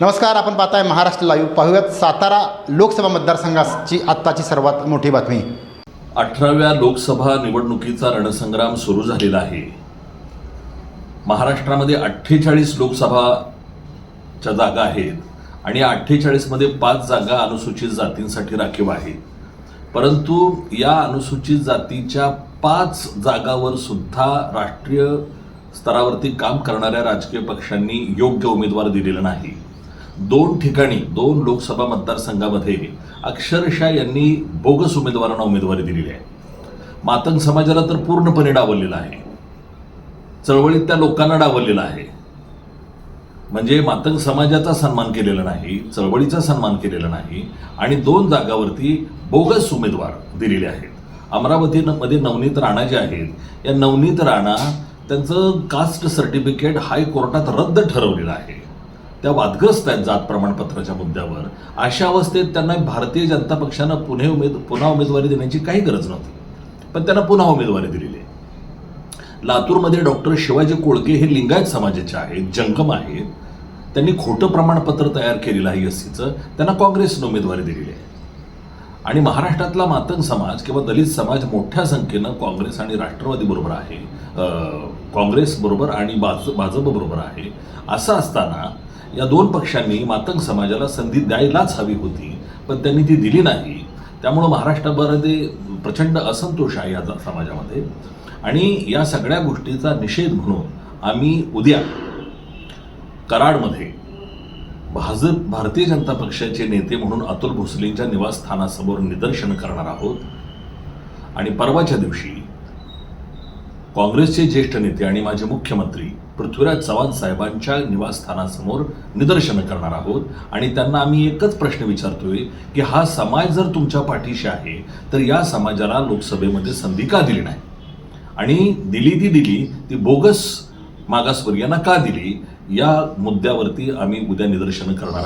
नमस्कार आपण पाहताय महाराष्ट्र लाईव्ह पाहूयात सातारा लोकसभा मतदारसंघाची आत्ताची सर्वात मोठी बातमी. अठराव्या लोकसभा निवडणुकीचा रणसंग्राम सुरू झालेला आहे. महाराष्ट्रामध्ये अठ्ठेचाळीस लोकसभाच्या जागा आहेत आणि या अठ्ठेचाळीसमध्ये पाच जागा अनुसूचित जातींसाठी राखीव आहेत. परंतु या अनुसूचित जातीच्या पाच जागावर सुद्धा राष्ट्रीय स्तरावरती काम करणाऱ्या राजकीय पक्षांनी योग्य उमेदवार दिलेला नाही. दोन ठिकाणी दोन लोकसभा मतदारसंघामध्ये अक्षरशः यांनी बोगस उमेदवारांना उमेदवारी दिलेली आहे. मातंग समाजाला तर पूर्णपणे डावललेला आहे. चळवळीत त्या लोकांना डावललेला आहे. म्हणजे मातंग समाजाचा सन्मान केलेला नाही चळवळीचा सन्मान केलेला नाही आणि दोन जागावरती बोगस उमेदवार दिलेले आहेत. अमरावतीमध्ये नवनीत राणा जे आहेत या नवनीत राणा त्यांचं कास्ट सर्टिफिकेट हायकोर्टात रद्द ठरवलेलं आहे. त्या वादग्रस्त आहेत जात प्रमाणपत्राच्या मुद्द्यावर. अशा अवस्थेत त्यांना भारतीय जनता पक्षानं पुणे उमेद पुन्हा उमेदवारी देण्याची काही गरज नव्हती. पण त्यांना पुन्हा उमेदवारी दिलेली आहे. लातूरमध्ये डॉक्टर शिवाजी कोळके हे लिंगायत समाजाचे आहेत जंगम आहेत. त्यांनी खोटं प्रमाणपत्र तयार केलेलं आहे एस सीचं त्यांना काँग्रेसनं उमेदवारी दिलेली आहे. आणि महाराष्ट्रातला मातंग समाज किंवा दलित समाज मोठ्या संख्येनं काँग्रेस आणि राष्ट्रवादीबरोबर आहे. काँग्रेसबरोबर काँग्रेस बरोबर आणि भाज भाजप बरोबर आहे असं असताना या दोन पक्षांनी मातंग समाजाला संधी द्यायलाच हवी होती पण त्यांनी ती दिली नाही. त्यामुळं महाराष्ट्रामध्ये प्रचंड असंतोष आहे या समाजामध्ये. आणि या सगळ्या गोष्टीचा निषेध म्हणून आम्ही उद्या कराडमध्ये भाजप भारतीय जनता पक्षाचे नेते म्हणून अतुल भोसलेंच्या निवासस्थानासमोर निदर्शन करणार आहोत. आणि परवाच्या दिवशी काँग्रेसचे ज्येष्ठ नेते आणि माजी मुख्यमंत्री पृथ्वीराज चव्हाण साहेबांच्या निवासस्थानासमोर निदर्शनं करणार आहोत आणि त्यांना आम्ही एकच प्रश्न विचारतोय की हा समाज जर तुमच्या पाठीशी आहे तर या समाजाला लोकसभेमध्ये संधी का दिली नाही? आणि दिली ती दिली ती बोगस मागासवर्गीयांना का दिली? या मुद्द्यावरती आम्ही उद्या निदर्शनं करणार आहोत.